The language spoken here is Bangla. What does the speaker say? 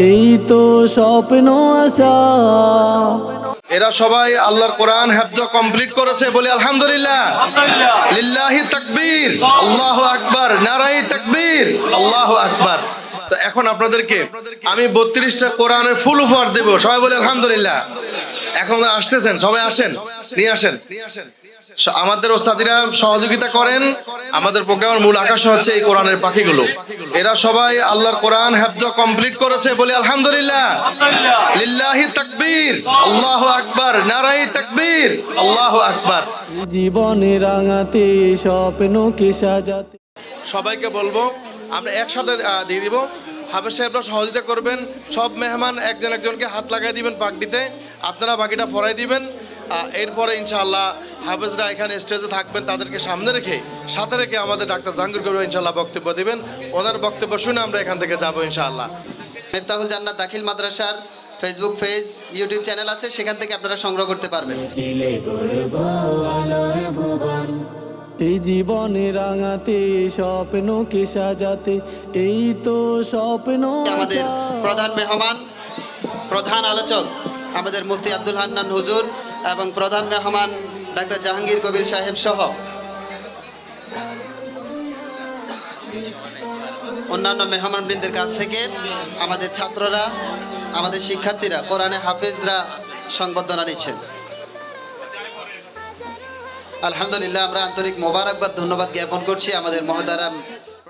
এই তো স্বপ্ন আশা। এরা সবাই আল্লাহর কোরআন হেফজ কমপ্লিট করেছে বলে আলহামদুলিল্লাহ। লিল্লাহি তাকবীর। আল্লাহু আকবার। নারাই তাকবীর। আল্লাহু আকবার। তো এখন আপনাদেরকে আমি বত্রিশটা কোরআনের ফুল উপহার দেব। সবাই বলে আলহামদুলিল্লাহ। এখন আসতেছেন? সবাই আসেন? নিয়ে আসেন? স- আমাদের ওস্তাদিরা সহযোগিতা করেন। আমাদের প্রোগ্রামের মূল আকর্ষণ হচ্ছে এই কোরআনের পাখিগুলো। এরা সবাই আল্লাহর কোরআন হেফজ কমপ্লিট করেছে বলে আলহামদুলিল্লাহ। লিল্লাহি তাকবীর আল্লাহু আকবার। নারাই তাকবীর আল্লাহু আকবার। জীবনে রাঙাতে স্বপ্নকে সাজাতে। সবাইকে বলব আমরা একসাথে দিয়ে দিব। হাফেজ সাহেবরা সহযোগিতা করবেন। সব মেহমান একজন একজনকে হাত লাগাই দিবেন পাগড়িতে। আপনারা বাকিটা ফরাই দিবেন। এরপরে ইনশাআল্লাহ হাফেজরা এখানে স্টেজে থাকবেন তাদেরকে সামনে রেখে সাথে রেখে আমাদের ডাক্তার জাহাঙ্গীর করবে ইনশাল্লাহ বক্তব্য দিবেন। ওনার বক্তব্য শুনে আমরা এখান থেকে যাব ইনশাআল্লাহ। মেফতাহুল জান্নাত দাখিল মাদ্রাসার ফেসবুক পেজ ইউটিউব চ্যানেল আছে সেখান থেকে আপনারা সংগ্রহ করতে পারবেন। এই জীবনে রাঙাতে স্বপ্নকে সাজাতে এই তো স্বপ্ন আমাদের প্রধান মেহমান প্রধান আলোচক আমাদের মুফতি আব্দুল হান্নান হুজুর এবং প্রধান মেহমান ডাক্তার জাহাঙ্গীর কবির সাহেব সহ অন্যান্য মেহমানবৃন্দের কাছ থেকে আমাদের ছাত্ররা, আমাদের শিক্ষার্থীরা, কোরআনে হাফিজরা সংবর্ধনা নিচ্ছেন। আলহামদুলিল্লাহ, আমরা আন্তরিক মোবারকবাদ, ধন্যবাদ জ্ঞাপন করছি আমাদের মহতারাম